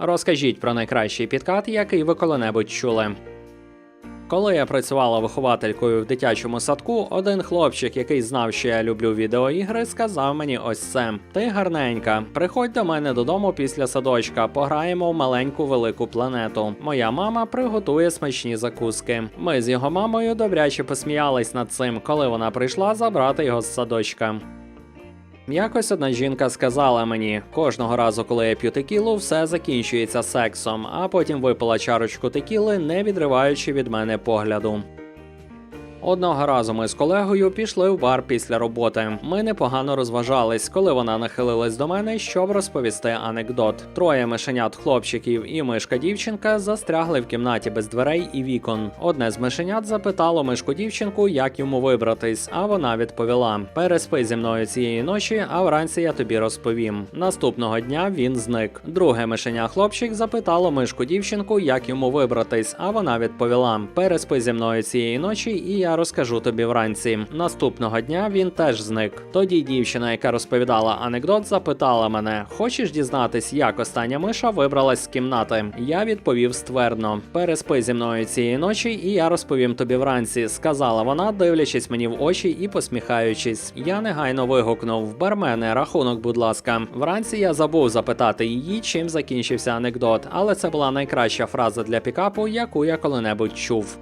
Розкажіть про найкращий підкат, який ви коли-небудь чули. Коли я працювала вихователькою в дитячому садку, один хлопчик, який знав, що я люблю відеоігри, сказав мені ось це: Ти гарненька, приходь до мене додому після садочка, пограємо в маленьку велику планету. Моя мама приготує смачні закуски. Ми з його мамою добряче посміялись над цим, коли вона прийшла забрати його з садочка. Якось одна жінка сказала мені, кожного разу, коли я п'ю текілу, все закінчується сексом, а потім випила чарочку текіли, не відриваючи від мене погляду. Одного разу ми з колегою пішли в бар після роботи. Ми непогано розважались, коли вона нахилилась до мене, щоб розповісти анекдот. Троє мишенят хлопчиків і мишка дівчинка застрягли в кімнаті без дверей і вікон. Одне з мишенят запитало мишку дівчинку, як йому вибратись, а вона відповіла: Переспи зі мною цієї ночі, а вранці я тобі розповім. Наступного дня він зник. Друге мишеня хлопчик запитало мишку дівчинку, як йому вибратись, а вона відповіла: Переспи зі мною цієї ночі, і я розкажу тобі вранці. Наступного дня він теж зник. Тоді дівчина, яка розповідала анекдот, запитала мене: Хочеш дізнатись, як остання миша вибралась з кімнати? Я відповів ствердно: Переспи зі мною цієї ночі, і я розповім тобі вранці. Сказала вона, дивлячись мені в очі і посміхаючись. Я негайно вигукнув: Бармене, рахунок, будь ласка. Вранці я забув запитати її, чим закінчився анекдот, але це була найкраща фраза для пікапу, яку я коли-небудь чув.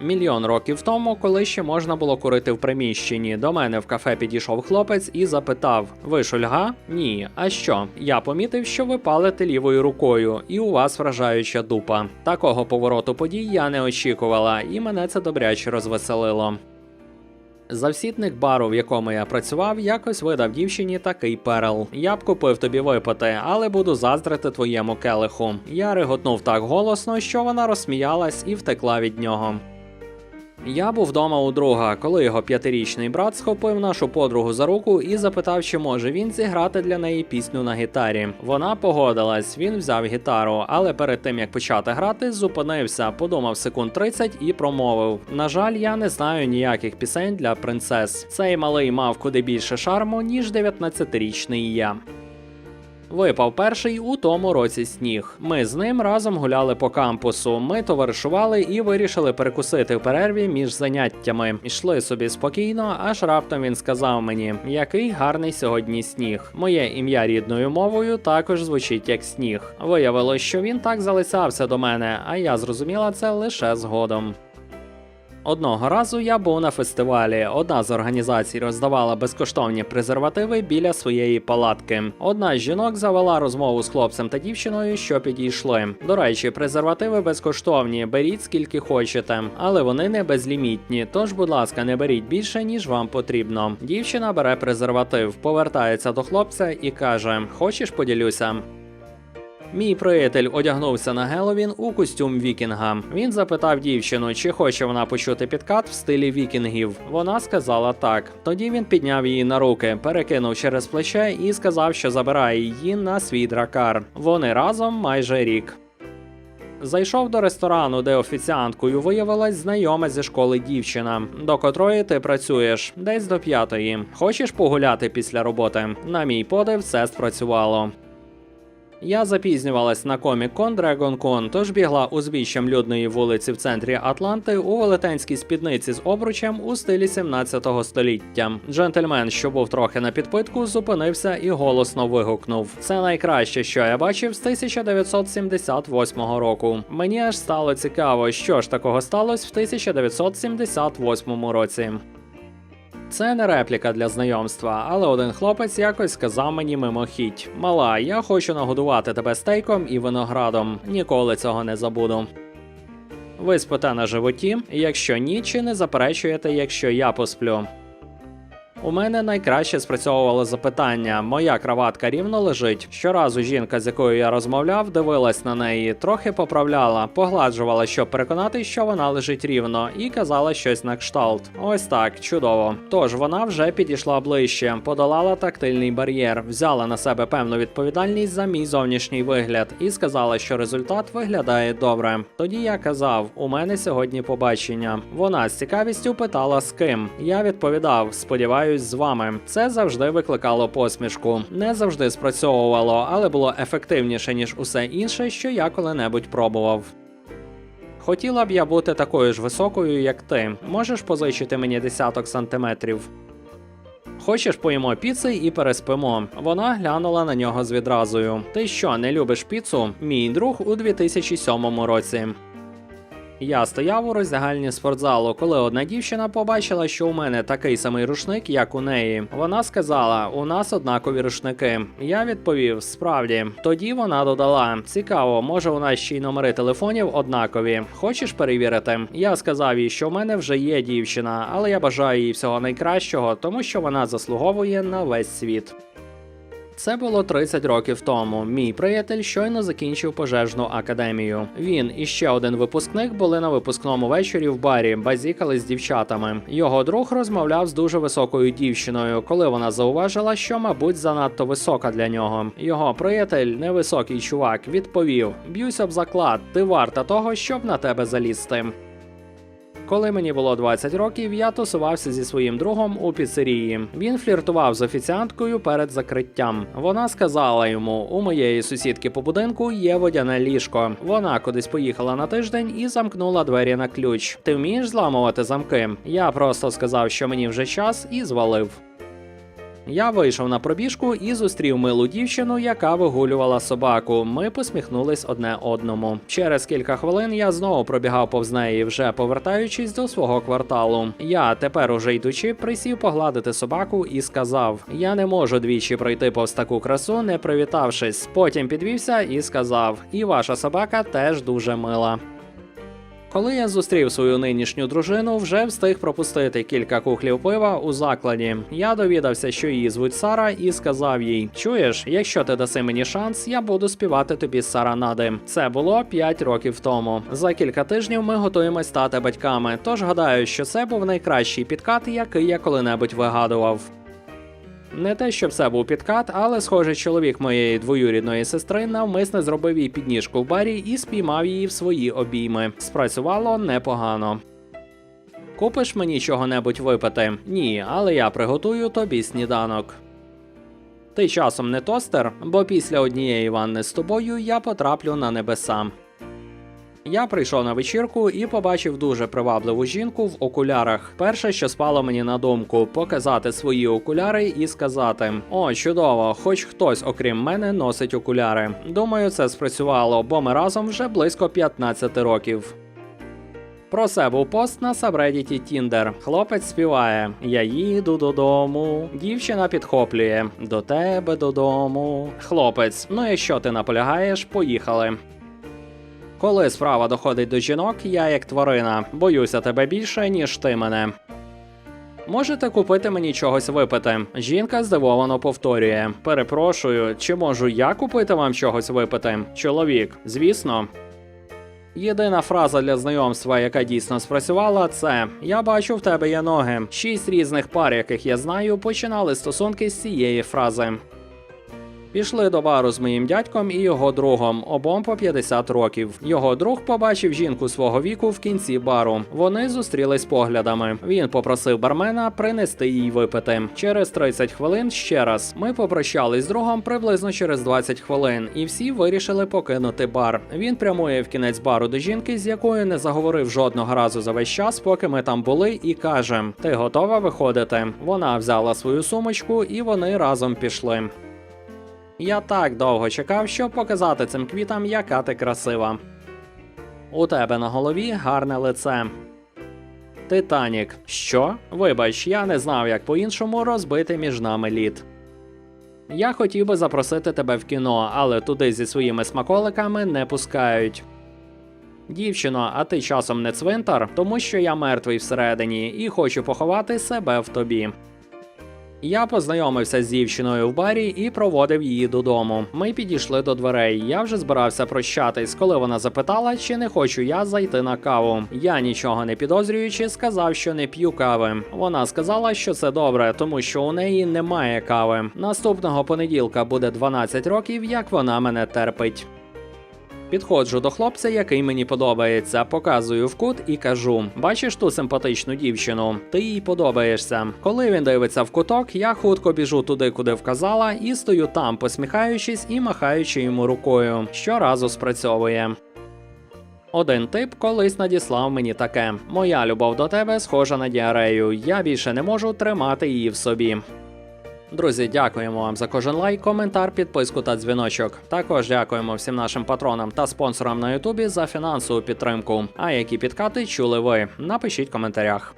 Мільйон років тому, коли ще можна було курити в приміщенні, до мене в кафе підійшов хлопець і запитав: Ви шульга? Ні. А що? Я помітив, що ви палите лівою рукою, і у вас вражаюча дупа. Такого повороту подій я не очікувала, і мене це добряче розвеселило. Завсідник бару, в якому я працював, якось видав дівчині такий перел. Я б купив тобі випити, але буду заздрити твоєму келиху. Я реготнув так голосно, що вона розсміялась і втекла від нього. Я був вдома у друга, коли його п'ятирічний брат схопив нашу подругу за руку і запитав, чи може він зіграти для неї пісню на гітарі. Вона погодилась, він взяв гітару, але перед тим як почати грати, зупинився, подумав секунд 30 і промовив: На жаль, я не знаю ніяких пісень для принцес. Цей малий мав куди більше шарму, ніж 19-річний я. Випав перший у тому році сніг. Ми з ним разом гуляли по кампусу. Ми товаришували і вирішили перекусити в перерві між заняттями. Йшли собі спокійно, аж раптом він сказав мені, який гарний сьогодні сніг. Моє ім'я рідною мовою також звучить як сніг. Виявилось, що він так залицявся до мене, а я зрозуміла це лише згодом. Одного разу я був на фестивалі. Одна з організацій роздавала безкоштовні презервативи біля своєї палатки. Одна з жінок завела розмову з хлопцем та дівчиною, що підійшли. До речі, презервативи безкоштовні, беріть скільки хочете, але вони не безлімітні. Тож, будь ласка, не беріть більше, ніж вам потрібно. Дівчина бере презерватив, повертається до хлопця і каже: Хочеш поділюся? Мій приятель одягнувся на Геловін у костюм вікінга. Він запитав дівчину, чи хоче вона почути підкат в стилі вікінгів. Вона сказала так. Тоді він підняв її на руки, перекинув через плече і сказав, що забирає її на свій дракар. Вони разом майже рік. Зайшов до ресторану, де офіціанткою виявилась знайома зі школи дівчина, до котрої ти працюєш, десь до п'ятої. Хочеш погуляти після роботи? На мій подив, це спрацювало. Я запізнювалась на комік-кон Dragon Con, тож бігла узбіччям людної вулиці в центрі Атланти у велетенській спідниці з обручем у стилі 17 століття. Джентльмен, що був трохи на підпитку, зупинився і голосно вигукнув: Це найкраще, що я бачив з 1978 року. Мені аж стало цікаво, що ж такого сталося в 1978 році. Це не репліка для знайомства, але один хлопець якось сказав мені мимохідь: Мала, я хочу нагодувати тебе стейком і виноградом. Ніколи цього не забуду. Ви спите на животі, якщо ні, чи не заперечуєте, якщо я посплю. У мене найкраще спрацьовувало запитання: моя краватка рівно лежить. Щоразу жінка, з якою я розмовляв, дивилась на неї, трохи поправляла, погладжувала, щоб переконати, що вона лежить рівно, і казала щось на кшталт. Ось так, чудово. Тож вона вже підійшла ближче, подолала тактильний бар'єр, взяла на себе певну відповідальність за мій зовнішній вигляд і сказала, що результат виглядає добре. Тоді я казав: у мене сьогодні побачення. Вона з цікавістю питала з ким. Я відповідав, сподіваюся залишаюсь з вами. Це завжди викликало посмішку. Не завжди спрацьовувало, але було ефективніше ніж усе інше, що я коли-небудь пробував. Хотіла б я бути такою ж високою, як ти. Можеш позичити мені десяток сантиметрів. Хочеш поїмо піци і переспимо. Вона глянула на нього з відразою. Ти що, не любиш піцу? Мій друг у 2007 році. Я стояв у роздягальні спортзалу, коли одна дівчина побачила, що у мене такий самий рушник, як у неї. Вона сказала: у нас однакові рушники. Я відповів: справді. Тоді вона додала: цікаво, може, у нас ще й номери телефонів однакові. Хочеш перевірити? Я сказав їй, що в мене вже є дівчина, але я бажаю їй всього найкращого, тому що вона заслуговує на весь світ. Це було 30 років тому. Мій приятель щойно закінчив пожежну академію. Він і ще один випускник були на випускному вечорі в барі, базікали з дівчатами. Його друг розмовляв з дуже високою дівчиною, коли вона зауважила, що, мабуть, занадто висока для нього. Його приятель, невисокий чувак, відповів: Б'юсь об заклад, ти варта того, щоб на тебе залізти. Коли мені було 20 років, я тусувався зі своїм другом у піцерії. Він фліртував з офіціанткою перед закриттям. Вона сказала йому: у моєї сусідки по будинку є водяне ліжко. Вона кудись поїхала на тиждень і замкнула двері на ключ. Ти вмієш зламувати замки? Я просто сказав, що мені вже час, і звалив. Я вийшов на пробіжку і зустрів милу дівчину, яка вигулювала собаку. Ми посміхнулись одне одному. Через кілька хвилин я знову пробігав повз неї, вже повертаючись до свого кварталу. Я тепер уже йдучи, присів погладити собаку і сказав: Я не можу двічі пройти повз таку красу, не привітавшись. Потім підвівся і сказав: І ваша собака теж дуже мила. Коли я зустрів свою нинішню дружину, вже встиг пропустити кілька кухлів пива у закладі. Я довідався, що її звуть Сара, і сказав їй: Чуєш, якщо ти даси мені шанс, я буду співати тобі саранади. Це було 5 років тому. За кілька тижнів ми готуємось стати батьками. Тож гадаю, що це був найкращий підкат, який я коли-небудь вигадував. Не те, щоб це був підкат, але схоже, чоловік моєї двоюрідної сестри навмисне зробив їй підніжку в барі і спіймав її в свої обійми. Спрацювало непогано. Купиш мені чого-небудь випити? Ні, але я приготую тобі сніданок. Ти часом не тостер, бо після однієї ванни з тобою я потраплю на небеса. Я прийшов на вечірку і побачив дуже привабливу жінку в окулярах. Перше, що спало мені на думку, показати свої окуляри і сказати: О, чудово, хоч хтось, окрім мене, носить окуляри. Думаю, це спрацювало, бо ми разом вже близько 15 років. Про це був пост на сабредіті Тіндер. Хлопець співає: Я їду додому. Дівчина підхоплює до тебе додому. Хлопець, ну якщо ти наполягаєш, поїхали. Коли справа доходить до жінок, я як тварина, боюся тебе більше, ніж ти мене. Можете купити мені чогось випити. Жінка здивовано повторює: Перепрошую, чи можу я купити вам чогось випити? Чоловік, звісно. Єдина фраза для знайомства, яка дійсно спрацювала, це Я бачу в тебе є ноги. Шість різних пар, яких я знаю, починали стосунки з цієї фрази. Пішли до бару з моїм дядьком і його другом, обом по 50 років. Його друг побачив жінку свого віку в кінці бару. Вони зустрілись поглядами. Він попросив бармена принести їй випити. Через 30 хвилин ще раз. Ми попрощались з другом приблизно через 20 хвилин, і всі вирішили покинути бар. Він прямує в кінець бару до жінки, з якою не заговорив жодного разу за весь час, поки ми там були, і каже: Ти готова виходити? Вона взяла свою сумочку, і вони разом пішли. Я так довго чекав, щоб показати цим квітам, яка ти красива. У тебе на голові гарне лице. Титанік. Що? Вибач, я не знав, як по-іншому розбити між нами лід. Я хотів би запросити тебе в кіно, але туди зі своїми смаколиками не пускають. Дівчино, а ти часом не цвинтар, тому що я мертвий всередині і хочу поховати себе в тобі. Я познайомився з дівчиною в барі і проводив її додому. Ми підійшли до дверей. Я вже збирався прощатись, коли вона запитала, чи не хочу я зайти на каву. Я нічого не підозрюючи, сказав, що не п'ю кави. Вона сказала, що це добре, тому що у неї немає кави. Наступного понеділка буде 12 років, як вона мене терпить. Підходжу до хлопця, який мені подобається, показую в кут і кажу: бачиш ту симпатичну дівчину, ти їй подобаєшся. Коли він дивиться в куток, я хутко біжу туди, куди вказала, і стою там, посміхаючись і махаючи йому рукою. Щоразу спрацьовує. Один тип колись надіслав мені таке: Моя любов до тебе схожа на діарею. Я більше не можу тримати її в собі. Друзі, дякуємо вам за кожен лайк, коментар, підписку та дзвіночок. Також дякуємо всім нашим патронам та спонсорам на Ютубі за фінансову підтримку. А які підкати чули ви? Напишіть в коментарях.